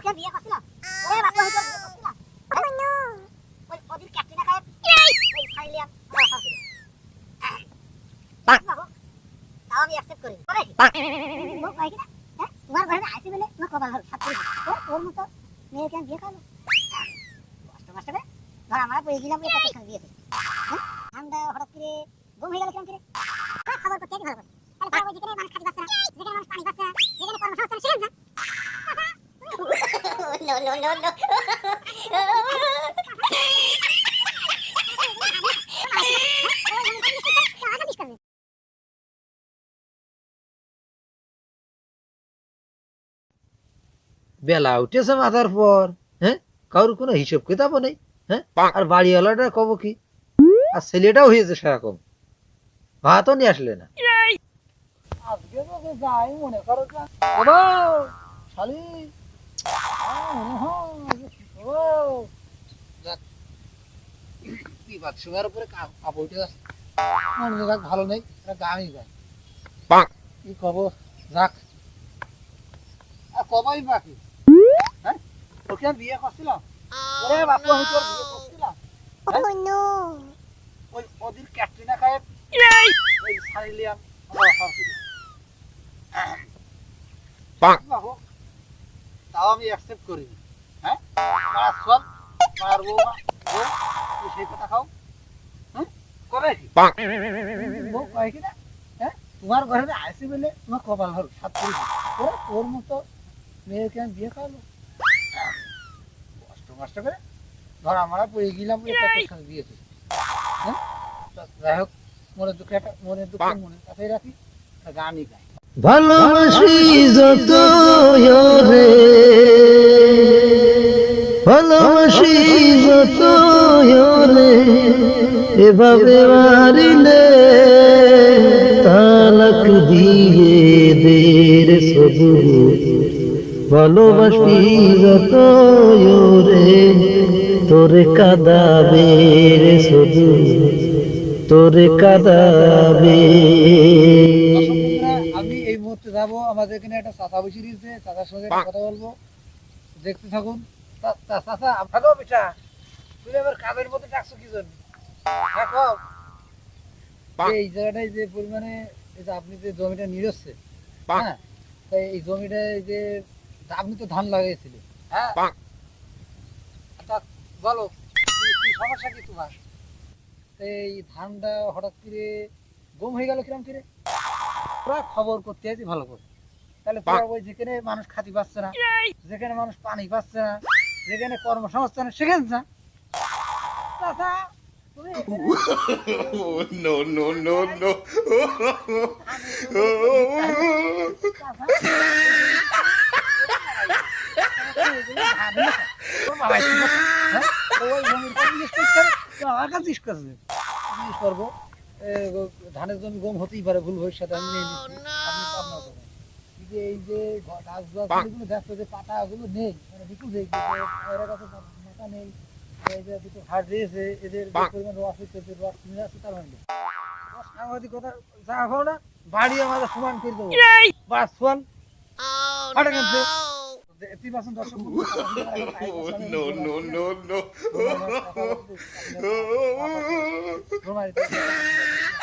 তোকে বিয়ে করছিলাম ওরে বাবা হইতো বিয়ে করছিলাম ওই ওদিন ক্যাটরিনা কাইফ ওই সাইলিয়াম কথা বাবু তাও আমি অ্যাকসেপ্ট করি। করে ও কয় কি তোমার ঘরে আইসি বলে তোমার কপাল হল ও ওর মতো আমি বিয়ে করল কষ্ট কষ্ট ধর আমরা পেয়ে গেলাম এটা করে হ্যাঁ ঠান্ডা হঠাৎ করে ঘুম হয়ে গেল কেমন করে আর খবর তো কে ভালো করে তাহলে খবর যেখানে মানুষ খাতি পাচ্ছে না যেখানে মানুষ পানি পাচ্ছে না যেখানে কর্মসংস্থান সেখানে যা no, no, no. বেলা উঠেছে মাথার পর হ্যাঁ? কারোর কোনো হিসেব কিতাবও নেই হ্যাঁ? আর বাড়িওয়ালাটা কব কি? আর ছেলেটাও হয়েছে সেরকম। ভাতও নিয়ে আসলে না। আজকে তো যাই মনে করো শালি! ভালো নেই এটা কি কব যাক আর বাকি হ্যাঁ বিয়ে করছিলাম ওরে বাপু আমি ক্যাটরিনা কাইফ ওই সারিলিয়াম বাবু তাও আমি অ্যাকসেপ্ট করিনি। হ্যাঁ? মার সব মার বউ তুমি সেই কথা খাও। হ্যাঁ? করে কি? বউ কয় কি না? হ্যাঁ? তোমার ঘরে আইসি বলে তোমার কপাল হল সাত করি ওরে তোর মতো মেয়েকে আমি বিয়ে খাওয়ালো কষ্ট কষ্ট করে ধর আমরা পড়ে গেলাম বলে তার সঙ্গে বিয়ে করি হ্যাঁ? যাই হোক মনের দুঃখে একটা মনের দুঃখ মনের কাছেই রাখি। গানই গাই। ভালোবাসি যত রে ভালোবাসি যত রে এভাবে মারিলে তালাক দিয়ে দের সবু ভালোবাসি যত রে তোরে কাদাবে রে সবু তোরে কাদাবে। আমি এই মুহূর্তে যাব। আমাদের এখানে একটা চাচা বসে দিয়েছে চাচার সঙ্গে কথা বলব। দেখতে থাকুন। চাচা আপনাকেও পিঠা তুমি আবার কাজের মধ্যে ডাকছো কি জন্য? এই জায়গাটায় যে পরিমাণে যে আপনি যে জমিটা নিরচ্ছে হ্যাঁ তাই এই জমিটায় যে আপনি তো ধান লাগাইছিলেন হ্যাঁ? আচ্ছা বলো কি- কি সমস্যা কি তোমার? এই ধানটা হঠাৎ করে গম হয়ে গেল কিরম করে? পুরা খবর করতে আছি ভালো করে। তাহলে পুরা ওই যেখানে মানুষ খাতি পাচ্ছে না যেখানে মানুষ পানি পাচ্ছে না যেখানে কর্মসংস্থান সেখানে যা চাচা, no, no, no, no. ধানের জমি গম হতেই পারে ভুল ভবিষ্যতে আমি নিয়ে নিচ্ছি আপনি আপনার করবেন কিন্তু এই যে গাছ গাছগুলো যে পাতাগুলো নেই মানে নিখুঁজ হয়ে গেছে এরা কাছে মাথা নেই। এই যে দুটো হাড় দিয়েছে এদের যে পরিমাণ রস হচ্ছে রস নিয়ে আসছে তার মানে। সাংবাদিকতা যা হোক না বাড়ি আমাদের সমান করে দেবো। বাস সোয়ান ফাটে গেছে no, no, no. no